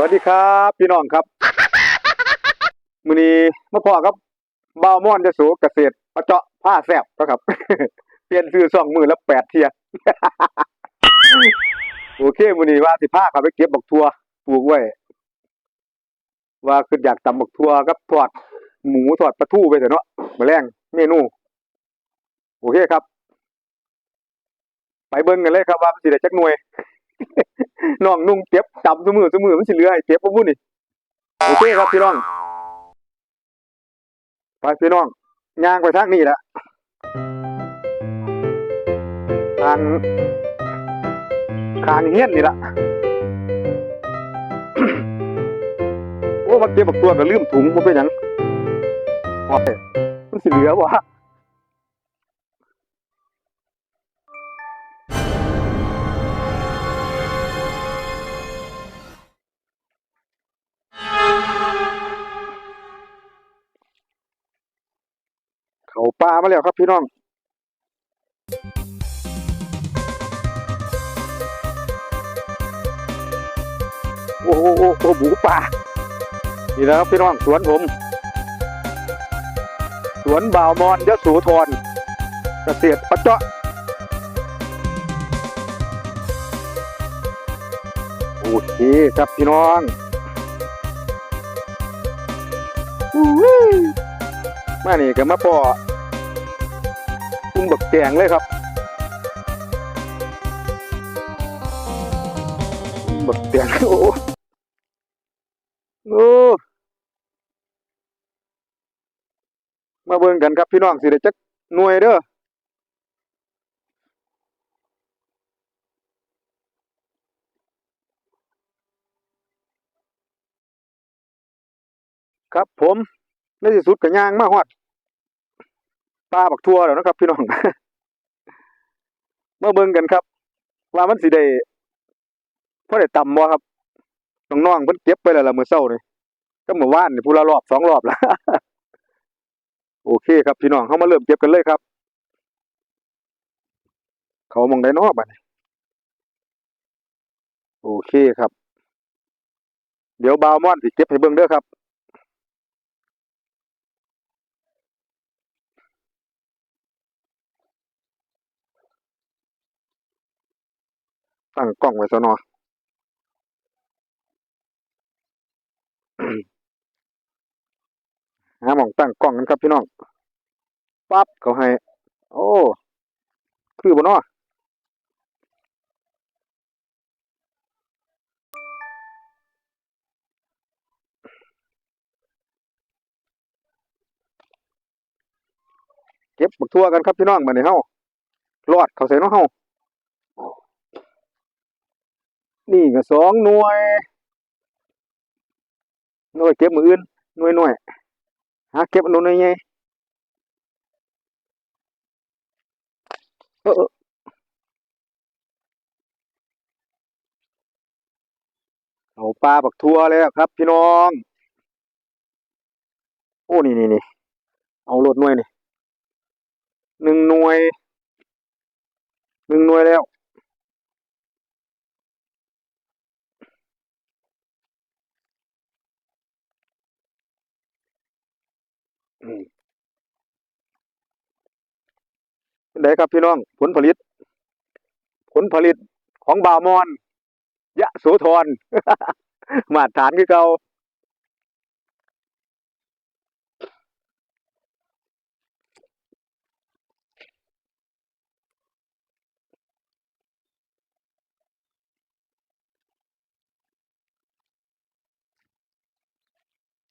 วัสดีครับพี่น้องครับมือนี้มาพอครับบ่าวม่อนจะสูเกษตรเอาเจาะผ้าแซบนะครับ เปลี่ยนซื้อสองมือและแปดเทียโอเคมือนี้ว่าสิพาเขาไปเก็บบักทัวปลูกไว้ ว่าคืออยากตำบักทัวกับทอดหมูทอดปลาทูไปเถอะเนาะมื้อแรงเมนู โอเคครับ ไปเบิ่งกันเลยครับว่าสิได้จักหน่วย น้องนุ่งเก็บจำซุมือซุมือมันสิเหลือให้เก็บบ่บุ้นี่โอเคครับพี่น้องไปพี่น้องย่างไปทางนี้แหละทางทางเฮียนนี่ละโอ้มาเก็บบักตัวก็ลืมถุงบ่เป็นหยังโอ้ยมันสิเหลือบ่ฮะามาแล้วครับพี่น้องโอ้โหโอ้โหหมูป่านี่นะครับพี่น้องสวนผม สวนบ่าวมอนยโสธรเกษตรปะเจาะโอเคครับพี่น้องอู้หู้มานี่ก็มาพอ คุณบักแกงเลยครับบักแกงโอ้โหโอ้มาเบิ่งกันครับพี่น้องสิได้จักหน่วยเด้อครับผมในที่สุดก็ย่างมาฮอด ปลาบักทั่วแล้วนะครับ พี่น้องมาเบิ่งกันครับ ว่ามันสิได้พอได้ต่ำบ่ครับน้องๆเพิ่นเก็บไปแล้วล่ะมื้อเช้านี่ก็เมื่อวานนี่ผู้ละรอบสองรอบแล้วโอเคครับพี่น้องเข้ามาเริ่มเก็บกันเลยครับ เขามองได้นอกบัดนี้โอเคครับ เดี๋ยวบาวมอนสิเก็บให้เบิ่งเด้อครับ ตั้งกล้องไว้ซะหนอหาหมองตั้งกล้องกันครับพี่น้องปั๊บเขาให้ โอ้ คือบ่เนาะเก็บบักทั่วกันครับพี่น้องมาในเฮารอดเขาใส่เนาะเฮา นี่ก็สองหน่วย หน่วยเก็บมืออื่นหน่วยหน่วยหาเก็บอันนู้นหน่วยใหญ่เออเอาปลาบักทั่วแล้วครับ พี่น้อง โอ้ นี่นี่นี่เอาโหลดหน่วยนี่หนึ่งหน่วยหนึ่งหน่วยแล้ว ได้ครับพี่น้อง ผลผลิต ผลผลิตของบามอน ยะโสธรมาตรฐานคือเก่า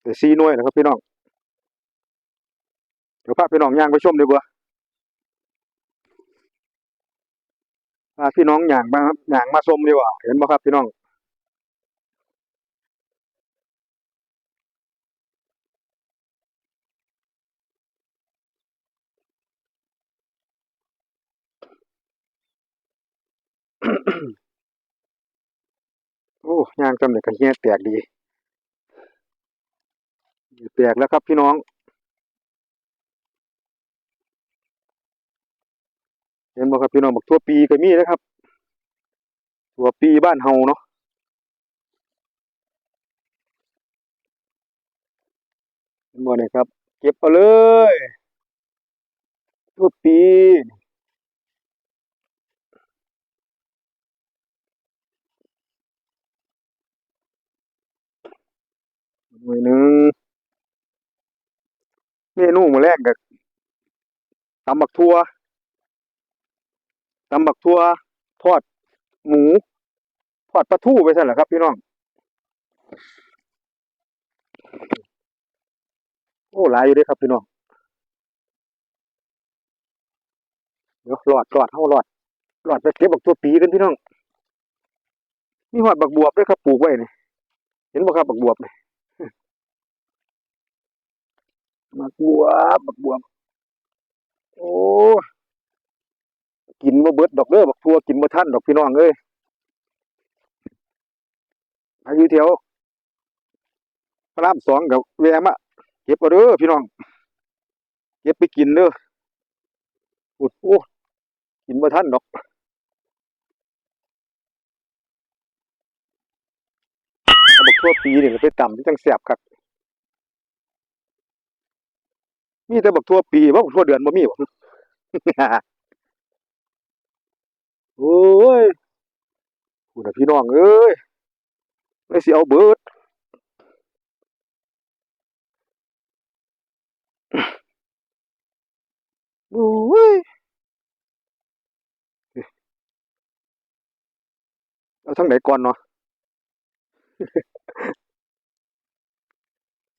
เดี๋ยวซีน่วยนะครับพี่น้อง ดี๋ยวพาพี่น้องย่างไปชมดีกว่าพาพี่น้องย่างมาย่างมาชมดีกว่า เห็นบ่ครับพี่น้องโอ้ย่างจำเนี่ยกันเฮียแตกดีแตกแล้วครับพี่น้อง เห็นบ่ครับพี่น้องบอกทั่วปีก็มีนะครับทั่วปีบ้านเฮาเนาะเห็นบ่เนี่ยครับ เก็บเอาเลยทั่วปีหน่วยหนึ่งเมนูมาแรกกับตำบักทั่ว ตำบักทั่วทอดหมูทอดปลาทูไปซั่นแหละครับ พี่น้อง โอ้หลายอยู่เด้ครับพี่น้องเดี๋ยวรอดรอดเฮารอดรอดไปเก็บบักทั่วปีกันพี่น้องมีฮอดบักบวบด้วยครับปลูกไว้นี่เห็นบ่ครับบักบวบนี่บักบวบบักบวบโอ้ กินบ่เบิดดอกเด้อบักทั่วกินบ่ทันดอกพี่น้องเอ้ยอายุแถวพระรามสองกับแวะมาเก็บเอาเด้อพี่น้อง เก็บไปกินเด้ออุดโอ้กินบ่ทันดอกเอาบักทั่วปีนี่ก็ไปต่ำที่จังแซ่บคักมีแต่บักทั่วปีบ่บักทั่วเดือนบ่มีบ่ โอ้ยพูดนะพี่น้องเอ้ยเลยสิเอาเบิดโอ้ยเอาทางไหนก่อนเนาะ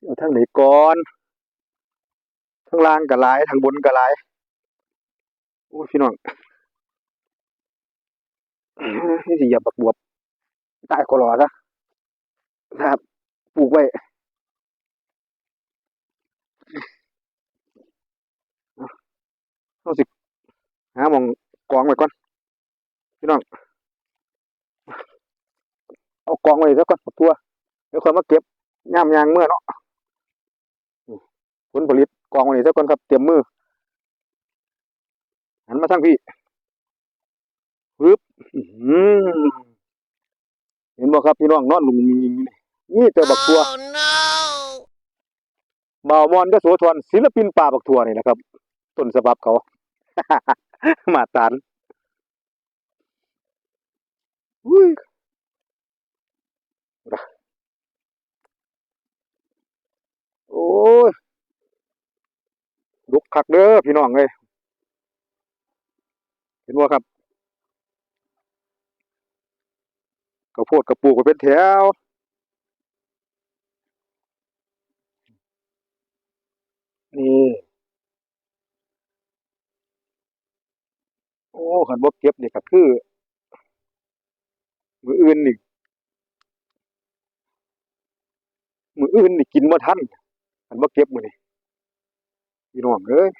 เอาทางไหนก่อนทางล่างก็หลายทางบนก็หลโอ้ยพี่น้อง นี่สิอย่าบักบวบตายก็รอซะนะครับปลูกไว้เอาสิหามองกองไว้ก่อนพี่น้องเอากองไว้ซะก่อนบักตัวเดี๋ยวค่อยมาเก็บย่ามยางเมื่อเนาะผลผลิตกองไว้ซะก่อนครับ เตรียมมือหันมาทางพี่ปึ๊บ เห็นบ่ครับพี่น้องนอนหลุมยิงๆนี่นี่แต่บักตัว Oh no! บ่าวมอนยโสธรศิลปินป่าบักทั่วนี่นะครับ ต้นฉบับเขามาตรฐานอุ้ยโอ้ยลุกคักเด้อพี่น้องเอ้ยเห็นบ่ครับ ข้าวโพดกระปูกไว้เป็นแถวนี่โอ้คันบ่เก็บนี่ก็คือมืออื่นนี่มืออื่นนี่กินบ่ทันคันบ่เก็บมือนี้พี่น้องเอ้ย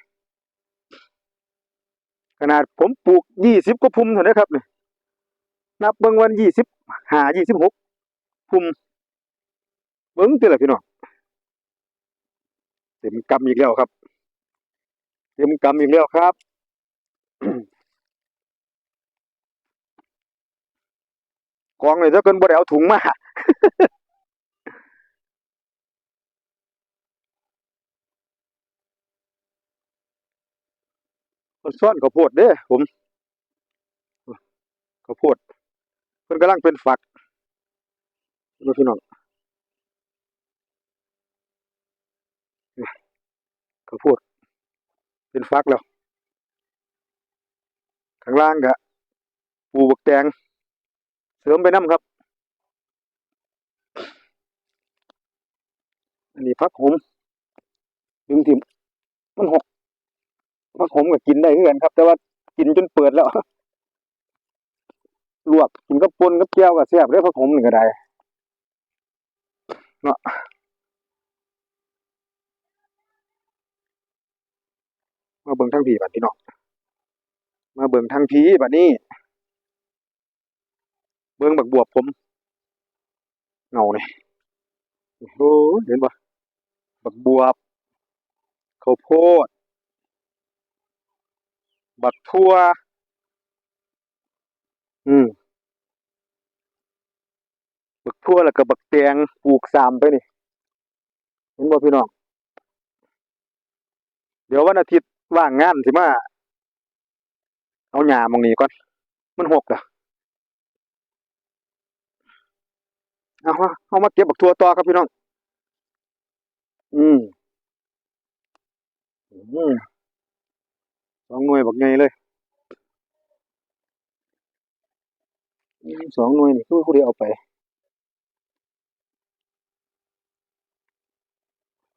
ขนาดผมปลูก20กว่าพุ่มเท่านั้ครับเนี่ยนับเบิ่งวันยี่สิบ 25 26พุ่มเบิ่งติล่ะพี่น้องเต็มกำอีกแล้วครับ เต็มกำอีกแล้วครับกองเลยถ้าเกินบ่ได้เอาถุงมามันซ่อนข้าวโพดเด้ผมข้าวโพด เพิ่นกำลังเป็นฝักดูพี่น้องข้าวโพดเป็นฝักแล้ว ข้างล่างก็ปลูกบักแตงเสริมไปน้ำครับ อันนี้พักผมดึงทิมมันหกพักผมก็กินได้เหมือนกันครับ แต่ว่ากินจนเปิดแล้ว ลวกกินกับปนกับแก้วกับแซ่บเด้อพักผมหนี่งก็ได้เนาะมาเบิ่งทางผีบัดนี้เนาะมาเบิ่งทางผีบัดนี้ เบิ่งบักบวบผมเงาเนี่ยโอ้เห็นปะบักบวบข้าวโพด บักทั่ว อืมบักทั่วแล้วก็บักแตงปลูกสามไปนี่ เห็นบ่พี่น้อง เดี๋ยววันอาทิตย์ว่างงานสิมา เอาหญ้ามองนี้ก่อน มันหกอะเอาเอามาเก็บบักทั่วต่อครับพี่น้อง อืมอืมสองหน่วยบักใหญ่เลยอืม สองหน่วยนี่คือผู้เดียวเอาไป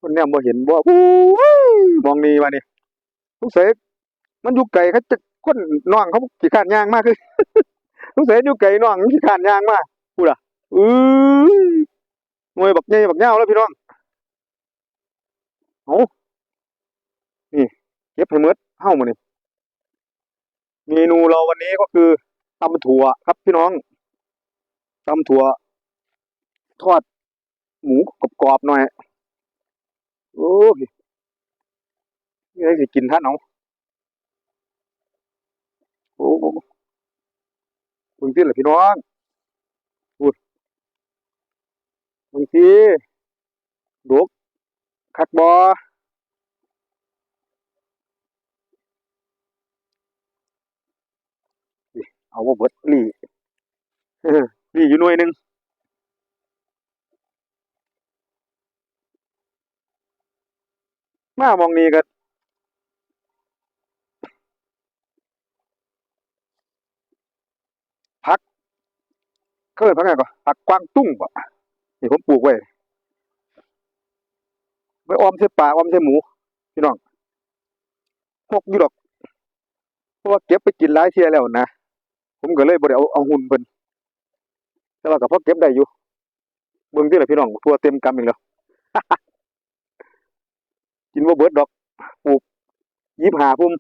คนแนมบ่เห็นบ่อู้มองนี่มานี่สงสัยมันอยู่ไกลเขาจะคนน้องเขาขี้ขานยางมากคือสงสัยอยู่ไกลน้องขี้ขานยางมากพูดอะอื้อหน่วยบักใหญ่บักยาแล้วพี่น้องเอานี่เก็บให้หมดเฮ้ามานี่เมนูเราวันนี้ก็คือ ตำถั่วครับพี่น้องตำถั่ว ทอด หมูกรอบๆหน่อย โอ้ยนี่ได้สิกินท่านเอาโอ้โหมึงที่เหรอพี่น้องพูดมึงทีดกคักบอนี่ เอาว่าเบิดลี่ลี่อยู่หน่วยหนึ่งมามองนี้ก็เคยพักไงก่อนผักกวางตุ้งป่นี่ผมปลูกไว้ไว้ออมใส่ปลาออมใส่หมูพี่น้องพกอยู่ดอกเพราะว่าเก็บไปกินหลายเที่ยแล้วนะ ผมก็เลยบ่ได้เอาเอาหุ่นเพิ่นแต่ว่าก็พอเก็บได้อยู่เบิ่งที่ละพี่น้องทั่วเต็มกำอีกแล้วกินบ่เบิดดอกปลูก25พุ่ม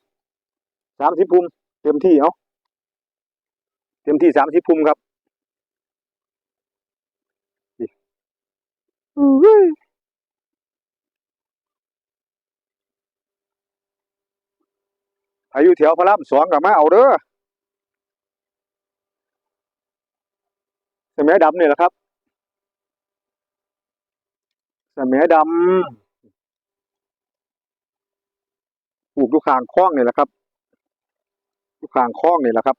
30พุ่มเต็มที่เอาเต็มที่30พุ่มครับอุ้ยอายุแถวพระรามสองกับมาเอาเด้อ สมัยดำนี่แหละครับ สมัยดำปลูกอยู่ข้างคลองนี่แหละครับอยู่ข้างคลองนี่แหละครับ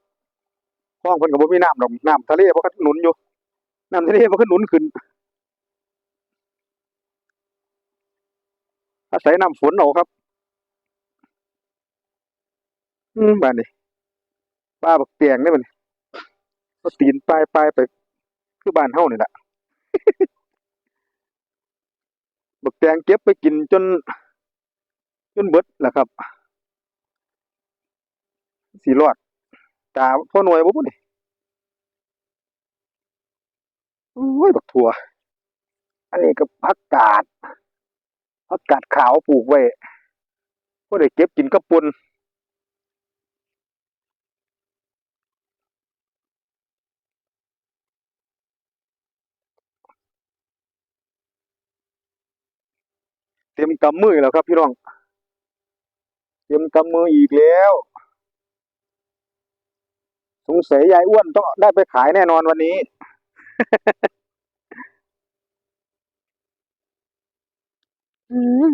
คลองเพิ่นก็บ่มีน้ำดอกน้ำทะเลบ่ก็หนุนอยู่น้ำทะเลบ่ก็หนุนขึ้นอาศัยน้ำฝนเอาครับ อืมบ้านนี้ป้าบักเตียงได้มันก็ตีนปลายปลายไป คือบ้านเฮานี่แหละบักแตงเก็บไปกินจน จนเบิดแหละครับสีรอดตาพ่อหน่วยบ่พุ่นนี่โอ้ยบักถั่ว อันนี้ก็ผักกาดผักกาดขาวปลูกไว้ก็ได้เก็บกินกับปุ่น เต็มกำมือแล้วครับ พี่น้อง เต็มกำมืออีกแล้ว สงสัยยายอ้วนต้องได้ไปขายแน่นอนวันนี้อืม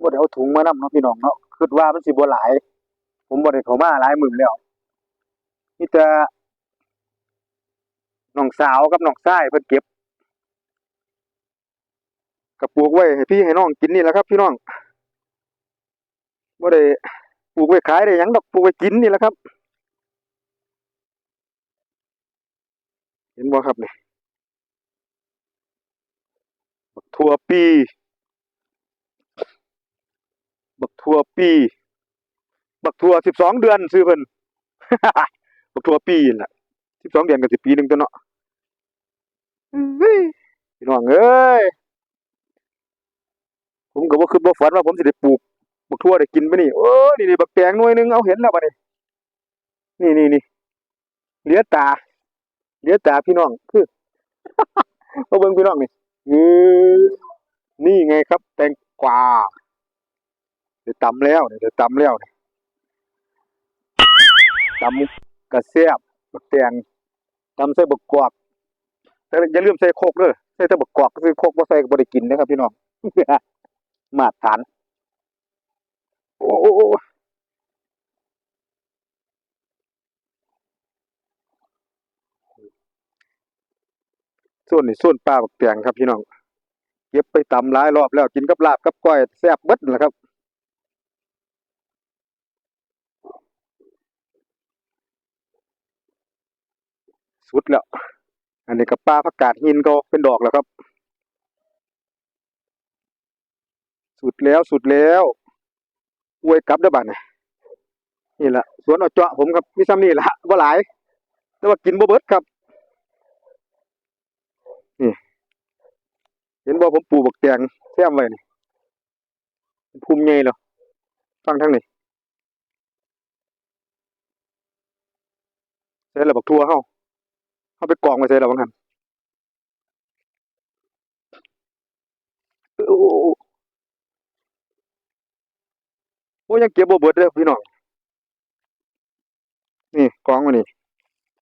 บ่ได้เอาถุงมานำเนาะพี่น้องเนาะคิดว่ามันสิบ่หลาย ผมบ่ได้เข้ามาหลายมื้อแล้วมีแต่น้องสาวกับน้องชายเพิ่นเก็บก็ปลูกไว้ให้พี่ให้น้องกินนี่แหละครับ พี่น้องบ่ได้ปลูกไว้ขายได้หยังดอกปลูกไว้กินนี่แหละครับ เห็นบ่ครับนี่บักทั่วปี บักทั่วปี บักทั่วสิบสองเดือนซื้อเพิ่น บักทั่วปีนั่นล่ะสิบสองเดือนก็สิปีหนึงตัวเนาะเฮ้ยพี่น้องเอ้ยผมก็บ่คิดบ่ฝันว่าผมสิได้ปลูกบักทั่วได้กินไปนี่โอ้ยนี่ๆบักแตงหน่วยหนึงเอาเห็นแล้วบัดนี้นี่นี่นี่เหลือตาเหลือตาพี่น้องคือมาเบิ่งพี่น้องนี่อือนี่ไงครับ แตงกวาเดี๋ยวตำแล้วเดี๋ยวตำแล้วนี่ ตำกระเสียบบักแตงตำใส่บักกอกแต่อย่าลืมใส่โคกเด้อใส่แต่บักกอกซื้อโคกบ่ใส่ก็บ่ได้กินนะครับ พี่น้องมาตรฐาน โอ้ส่วนนี่ส่วนปลาบักแตงครับพี่น้องเก็บไปตำหลายรอบแล้วกินกับลาบกับก้อยแซ่บเบิดนั่นแหละครับ สุดแล้ว อันนี้กับปลาผักกาดหินก็เป็นดอกแล้วครับ สุดแล้วสุดแล้วอวยกลับด้อบัดนี่นี่แหละสวนเอเจาะผมครับมีซ้ำนี่ละบ่หลาย แต่ว่ากินบ่เบิดครับนี่เห็นบ่ผมปลูกบักแตงแซมไว้นี่ภูมิใหญ่แล้วฟังทางนี้ใส่ระบักทั่วเฮา เฮาไปกองไว้ใส่แล้วบางหั่นโอ้โอ้โอ้โอ้ยังเก็บบ่เบิดเด้พี่น้องนี่กองไว้นี่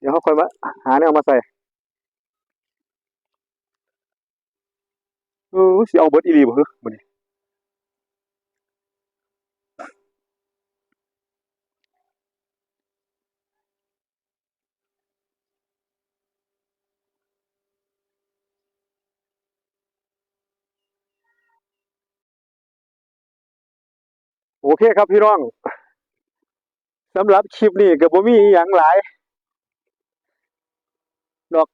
เดี๋ยวเฮาคอยมาหาแนวมาใส่เออสิเอาเบิดอีหลีบ่ฮึมื้อนี้ โอเคครับพี่น้องสำหรับคลิปนี้ก็บ่มีอิหยังหลายดอก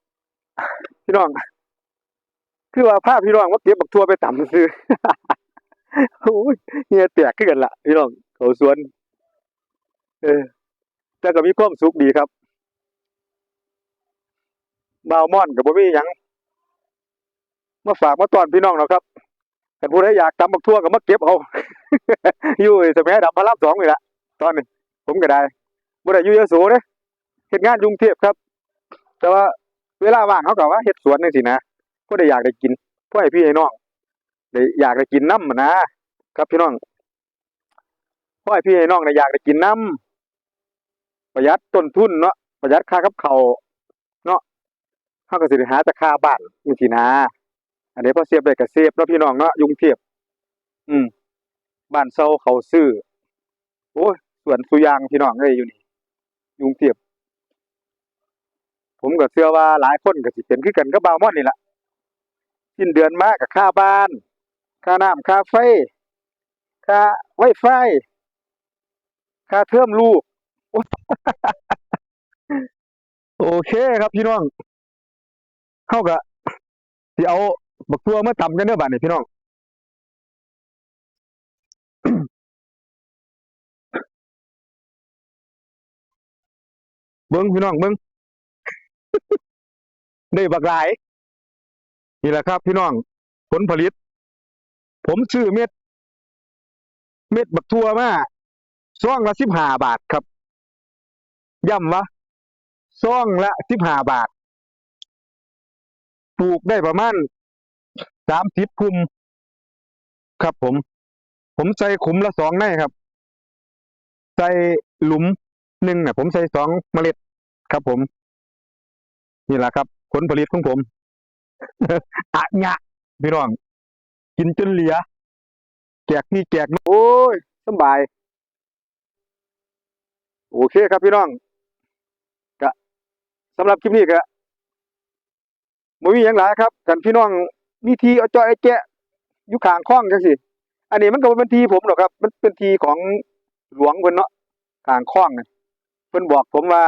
พี่น้อง คือว่าพาพพี่น้องมาเก็บบักทั่วไปต่ำซื้อโอ้ยเฮียแตกขึ้นกันละพี่น้องเขาสวน เออแต่ก็มีความสุขดีครับบาวม่อนกับบ่มีหยังมาฝากมาตอนพี่น้องเนาะครับ แต่ผู้ใดอยากตำบักทั่วก็มาเก็บเอาอยู่ไอ้สมัยดับพระรามสองนี่ละตอนนี้ผมก็ได้บ่ได้อยู่ยโสเด้เฮ็ดงานกรุงเทพครับ แต่ว่าเวลาว่างเขาก็ว่าเฮ็ดสวนจังซี่นะก็ได้อยากได้กินเพื่อให้พี่ให้น้องได้อยากได้กินน้ำนะครับพี่น้องเพื่อให้พี่ให้น้องได้อยากได้กินน้ำประหยัดต้นทุนเนาะประหยัดค่ากับเขาเนาะเฮาก็สิหาแต่ค่าบ้านจังซี่นะ อันนี้พอเสียบได้ก็เสียบเนาะพี่น้องเนาะยุงเทพอืม บ้านเซาเขาซื้อโอ้ยสวนสุยางพี่น้องเอ้ยอยู่นี่ ยุงเทพผมก็เชื่อว่าหลายคนก็สิเป็นคือกันกับบาวม่อนนี่แหละสิ้นเดือนมาก็ค่าบ้าน ค่าน้ำค่าไฟ ค่าไวไฟ ค่าเทอมลูก โอเคครับพี่น้องเฮาก็สิเอา บักตัวมาตำกันเด้อบัดนี้พี่น้องเบิ่งพี่น้องเบิ่งได้บักหลาย นี่แหละครับ พี่น้อง ผลผลิต ผมซื้อเม็ด เม็ดบักทั่วมาซ่องละสิบห้าบาทครับย่ำวะซ่องละสิบห้าบาท ปลูกได้ประมาณ สามสิบคุมครับผม ผมใส่ขุมละสองในครับ ใส่หลุมหนึ่งน่ะผมใส่สองเมล็ดครับผม นี่แหละครับ ผลผลิตของผมอะงะพี่น้อง กินจนเหลือแจกนี่แจกนั่นโอ้ยสำบาย โอเคครับพี่น้องก็สำหรับคลิปนี้ก็บ่มีหยังหลายครับกันพี่น้อง มีทีเอาจอยไอ้แจะอยู่ข้างคลองจังซี่อันนี้มันก็เป็นทีผมหรอกครับ มันเป็นทีของหลวงเพิ่นเนาะข้างคลองน่ะเพิ่นบอกผมว่า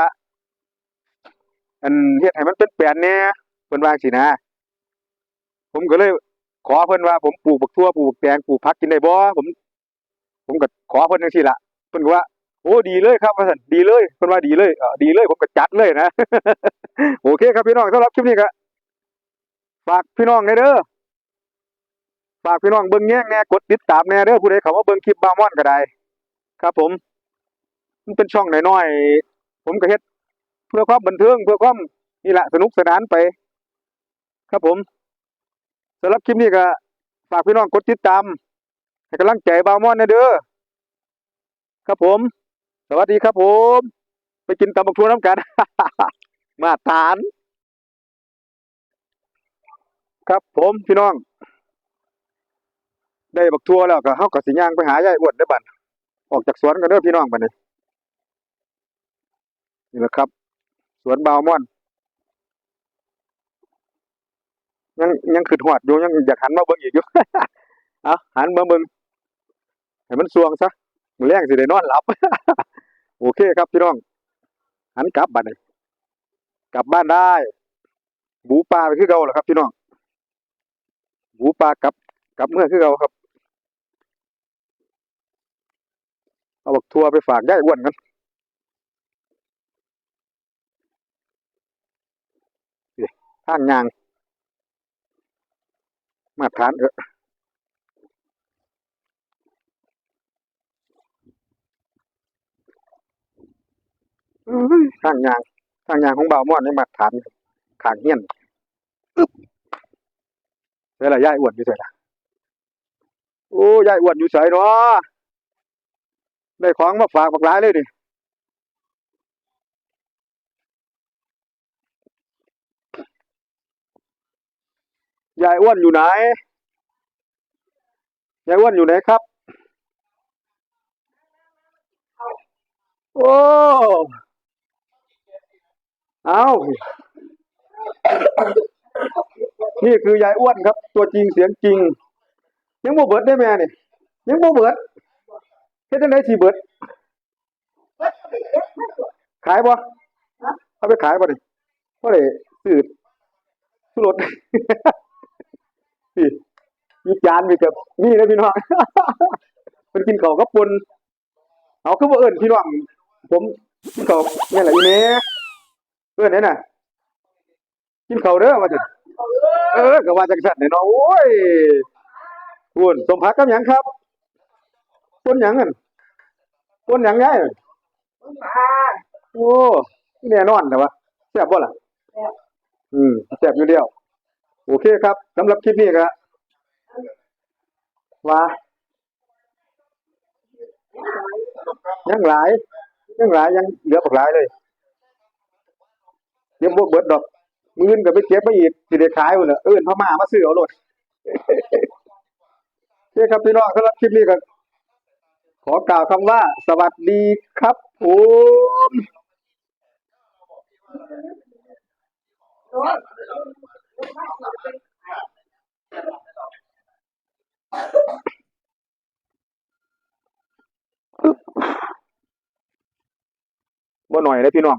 อันเฮ็ดให้มันเป็นแปลนแหน่ยเพิ่นว่าจังซี่นะ ผมก็เลย ขอเพิ่นว่าผมปลูกบักทั่วปลูกแตงปลูกผักกินได้บ่ผม ผมก็ขอเพิ่นจังซี่ล่ะเพิ่นก็ว่าโอ้ดีเลยครับว่าซั่นดีเลยเพิ่นว่าดีเลยเออดีเลยผมก็จัดเลยนะ โอเคครับพี่น้องสำหรับคลิปนี้ก็ ฝากพี่น้องแน่เด้อฝากพี่น้องเบิ่งแย่งแน่กดติดตามแน่เด้อผู้ใดเข้ามาเบิ่งคลิปบาวมอนก็ได้ครับ ผม มันเป็นช่องน้อยๆผมก็เฮ็ด เพื่อความบันเทิงเพื่อความนี่แหละสนุกสนานไป ครับผมสำหรับคลิปนี้ก็ฝากพี่น้องกดติดตามให้กำลังใจบาวมอนนะเด้อครับผม สวัสดีครับผม ไปกินตำบักทั่วน้ำกัน มาทาน ครับผมพี่น้อง ได้บักทั่วแล้วก็เฮาก็สิย่างไปหายายอ้วนได้บัดออกจากสวนกันเด้อพี่น้องบัดนี้นี่แหละครับ สวนบาวม่อนยังยังขึ้นฮอดอยู่ยังอยากหันมาเบิ่งอีกอยู่เอาหันมาเบิ่งให้มันสวงซะมื้อแรงสิได้นอนหลับ โอเคครับพี่น้อง หันกลับบัดนี้กลับบ้านได้หมูปลาไปคือเก่าแหละครับพี่น้อง หมูปลากับกับเมื่อคือเก่าครับ เอาบักทัวไปฝากยายอ้วนกันนี่ทางยาง มาทานเอออื้อหือทางยางทางยางของบ่าวม่อนนี่มาทานขางเฮียน อึ๊บเดี๋ยวละยายอ้วนอยู่ไสล่ะโอ้ยายอ้วนอยู่ไสเนาะได้ของมาฝากบักหลายเลยนี่ยายอ้วนอยู่ไหน ยายอ้วนอยู่ไหนครับ โอ้ เอา นี่คือยายอ้วนครับ ตัวจริงเสียงจริง ยังบ่เบิดได้แม่นี่ยังบ่เบิดเฮ็ดจังได๋สิเบิด ขายบ่เอาไปขายบ่นี่บ่ได้ซื้อซื้อรถนี่มีจานมีกับนี่นะพี่น้องเพิ่นกินข้าวกับปนเอาคือบ่เอิ้นพี่น้องผมกินข้าวนี่แหละอีแม่เอิ้นได้น่ะกินข้าวเด้อว่าจัง เออก็ว่าจังซั่นนี่เนาะโอ้ยพุ่นสมผักกับหยังครับป่นหยังอั่นป่นหยังยายโอ้แน่นอนแต่ว่าแซ่บบ่ล่ะอืมแซ่บอยู่เดียว โอเคครับสำหรับคลิปนี้ก็ว่ายังหลายยังหลายยังเหลือบักหลายเลยยังบ่เบิดดอก มื้ออื่นก็ไปเก็บมาอีกสิได้ขายพุ่นน่ะเอิ้นพม่ามาซื้อเอาโลดโอเครับพี่น้องสำหรับคลิปนี้ก็ขอกล่าวคำว่า สวัสดีครับผมบ่หน่อยเลยพี่น้อง